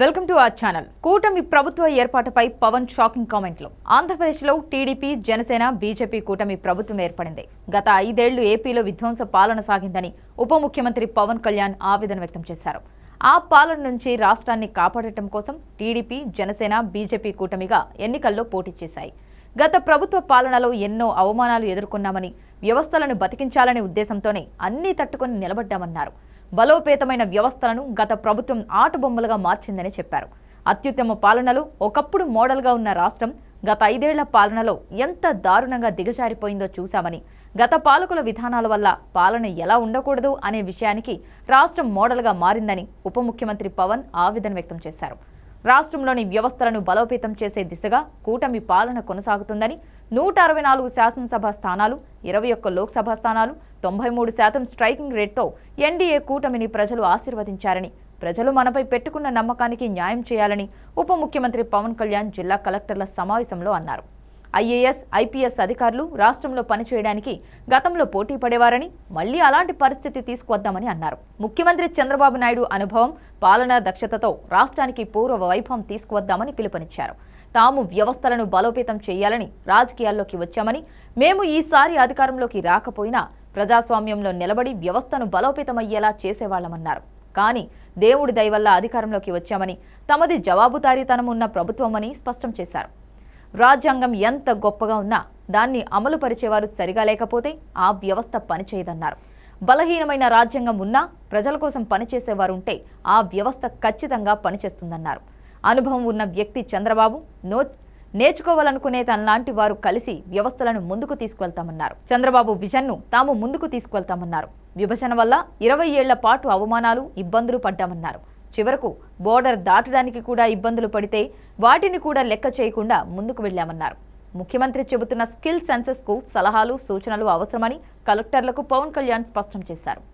Welcome to our channel. కూటమి ప్రభుత్వ ఏర్పాటుపై పవన్ షాకింగ్ కామెంట్లు. ఆంధ్రప్రదేశ్లో టీడీపీ జనసేన బీజేపీ కూటమి ప్రభుత్వం ఏర్పడింది. గత ఐదేళ్ళు ఏపీలో విధ్వంస పాలన సాగిందని ఉప ముఖ్యమంత్రి పవన్ కళ్యాణ్ ఆవేదన వ్యక్తం చేశారు. ఆ పాలన నుంచి రాష్ట్రాన్ని కాపాడటం కోసం టీడీపీ జనసేన బీజేపీ కూటమిగా ఎన్నికల్లో పోటీ చేశాయి. గత ప్రభుత్వ పాలనలో ఎన్నో అవమానాలు ఎదుర్కొన్నామని వ్యవస్థలను బతికించాలనే ఉద్దేశంతోనే అన్నీ తట్టుకొని నిలబడ్డామన్నారు. బలోపేతమైన వ్యవస్థలను గత ప్రభుత్వం ఆటబొమ్మలుగా మార్చిందని చెప్పారు. అత్యుత్తమ పాలనలో ఒకప్పుడు మోడల్గా ఉన్న రాష్ట్రం గత ఐదేళ్ళ పాలనలో ఎంత దారుణంగా దిగజారిపోయిందో చూశామని గత పాలకుల విధానాల వల్ల పాలన ఎలా ఉండకూడదు అనే విషయానికి రాష్ట్రం మోడల్గా మారిందని ఉప ముఖ్యమంత్రి పవన్ ఆవేదన వ్యక్తం చేశారు. రాష్ట్రంలోని వ్యవస్థలను బలోపేతం చేసే దిశగా కూటమి పాలన కొనసాగుతుందని నూట అరవై నాలుగు శాసనసభ స్థానాలు ఇరవై ఒక్క లోక్సభ స్థానాలు తొంభై మూడు శాతం స్ట్రైకింగ్ రేట్తో ఎన్డీఏ కూటమిని ప్రజలు ఆశీర్వదించారని ప్రజలు మనపై పెట్టుకున్న నమ్మకానికి న్యాయం చేయాలని ఉప ముఖ్యమంత్రి పవన్ కళ్యాణ్ జిల్లా కలెక్టర్ల సమావేశంలో అన్నారు. ఐఏఎస్ ఐపీఎస్ అధికారులు రాష్ట్రంలో పనిచేయడానికి గతంలో పోటీ పడేవారని మళ్ళీ అలాంటి పరిస్థితి తీసుకువద్దామని అన్నారు. ముఖ్యమంత్రి చంద్రబాబు నాయుడు అనుభవం పాలనా దక్షతతో రాష్ట్రానికి పూర్వ వైభవం తీసుకువద్దామని పిలుపునిచ్చారు. తాము వ్యవస్థలను బలోపేతం చేయాలని రాజకీయాల్లోకి వచ్చామని మేము ఈసారి అధికారంలోకి రాకపోయినా ప్రజాస్వామ్యంలో నిలబడి వ్యవస్థను బలోపేతమయ్యేలా చేసేవాళ్ళమన్నారు కానీ దేవుడి దయవల్ల అధికారంలోకి వచ్చామని తమది జవాబుదారీతనం ఉన్న ప్రభుత్వమని స్పష్టం చేశారు. రాజ్యాంగం ఎంత గొప్పగా ఉన్నా దాన్ని అమలు పరిచేవారు సరిగా లేకపోతే ఆ వ్యవస్థ పనిచేయదన్నారు. బలహీనమైన రాజ్యాంగం ఉన్నా ప్రజల కోసం పనిచేసేవారు ఉంటే ఆ వ్యవస్థ ఖచ్చితంగా పనిచేస్తుందన్నారు. అనుభవం ఉన్న వ్యక్తి చంద్రబాబు నో నేర్చుకోవాలనుకునే తనలాంటి వారు కలిసి వ్యవస్థలను ముందుకు తీసుకువెళ్తామన్నారు. చంద్రబాబు విజన్ను తాము ముందుకు తీసుకువెళ్తామన్నారు. విభజన వల్ల ఇరవై ఏళ్ళ పాటు అవమానాలు ఇబ్బందులు పడ్డామన్నారు. చివరకు బోర్డర్ దాటడానికి కూడా ఇబ్బందులు పడితే వాటిని కూడా లెక్క చేయకుండా ముందుకు వెళ్ళామన్నారు ముఖ్యమంత్రి చెబుతున్న స్కిల్ సెన్సెస్కు సలహాలు సూచనలు అవసరమని కలెక్టర్లకు పవన్ కళ్యాణ్ స్పష్టం చేశారు.